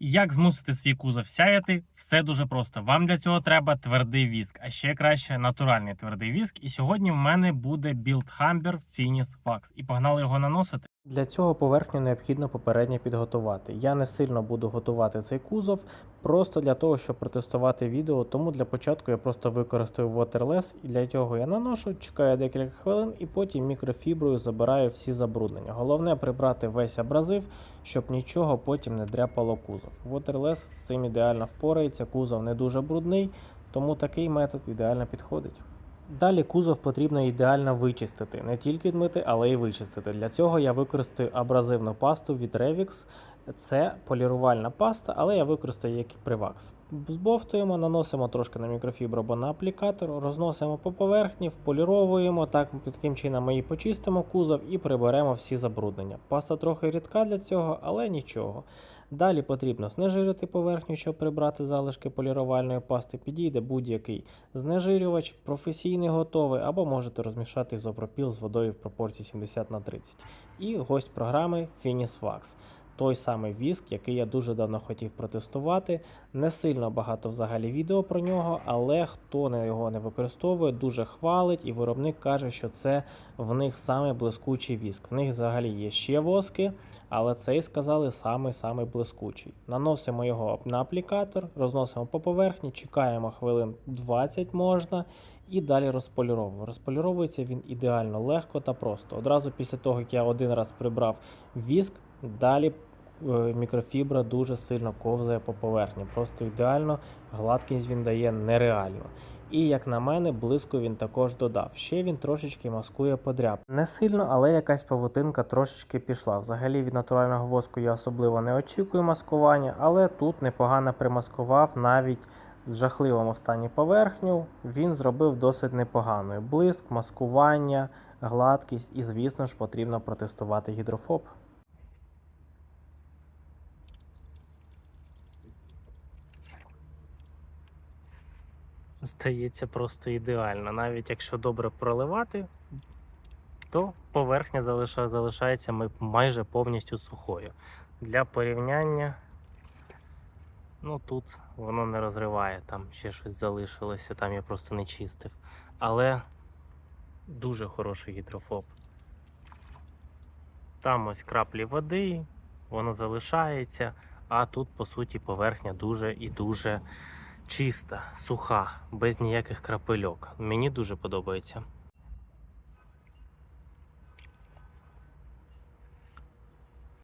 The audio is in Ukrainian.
Як змусити свій кузов сяяти? Все дуже просто. Вам для цього треба твердий віск, а ще краще натуральний твердий віск. І сьогодні в мене буде Build Humber Finis Wax. І погнали його наносити. Для цього поверхню необхідно попередньо підготувати. Я не сильно буду готувати цей кузов, просто для того, щоб протестувати відео. Тому для початку я просто використаю Waterless і для цього я наношу, чекаю декілька хвилин і потім мікрофіброю забираю всі забруднення. Головне прибрати весь абразив, щоб нічого потім не дряпало кузов. Waterless з цим ідеально впорається, кузов не дуже брудний, тому такий метод ідеально підходить. Далі кузов потрібно ідеально вичистити, не тільки дмити, але й вичистити. Для цього я використаю абразивну пасту від Revix. Це полірувальна паста, але я використаю як Privax. Збовтуємо, наносимо трошки на мікрофібру або на аплікатор, розносимо по поверхні, вполіровуємо. Так, таким чином ми і почистимо кузов і приберемо всі забруднення. Паста трохи рідка для цього, але нічого. Далі потрібно знежирити поверхню, щоб прибрати залишки полірувальної пасти. Підійде будь-який знежирювач, професійний готовий, або можете розмішати ізопропіл з водою в пропорції 70 на 30. І гость програми Finis Wax. Той самий віск, який я дуже давно хотів протестувати. Не сильно багато взагалі відео про нього, але хто не його не використовує, дуже хвалить, і виробник каже, що це в них саме блискучий віск. В них взагалі є ще воски, але цей сказали самий самий блискучий. Наносимо його на аплікатор, розносимо по поверхні, чекаємо хвилин 20 можна. І далі розполіровуємо. Розполіровується він ідеально легко та просто. Одразу після того, як я один раз прибрав віск, далі мікрофібра дуже сильно ковзає по поверхні. Просто ідеально, гладкість він дає нереально. І як на мене, блиску він також додав. Ще він трошечки маскує подряп. Не сильно, але якась павутинка трошечки пішла. Взагалі від натурального воску я особливо не очікую маскування, але тут непогано примаскував навіть в жахливому стані поверхню. Він зробив досить непоганою. Блиск, маскування, гладкість і, звісно ж, потрібно протестувати гідрофоб. Здається, просто ідеально. Навіть якщо добре проливати, то поверхня залиша- залишається майже повністю сухою. Для порівняння, ну тут воно не розриває, там ще щось залишилося, там я просто не чистив. Але дуже хороший гідрофоб. Там ось краплі води, воно залишається, а тут, по суті, поверхня дуже і дуже чиста, суха, без ніяких крапельок. Мені дуже подобається.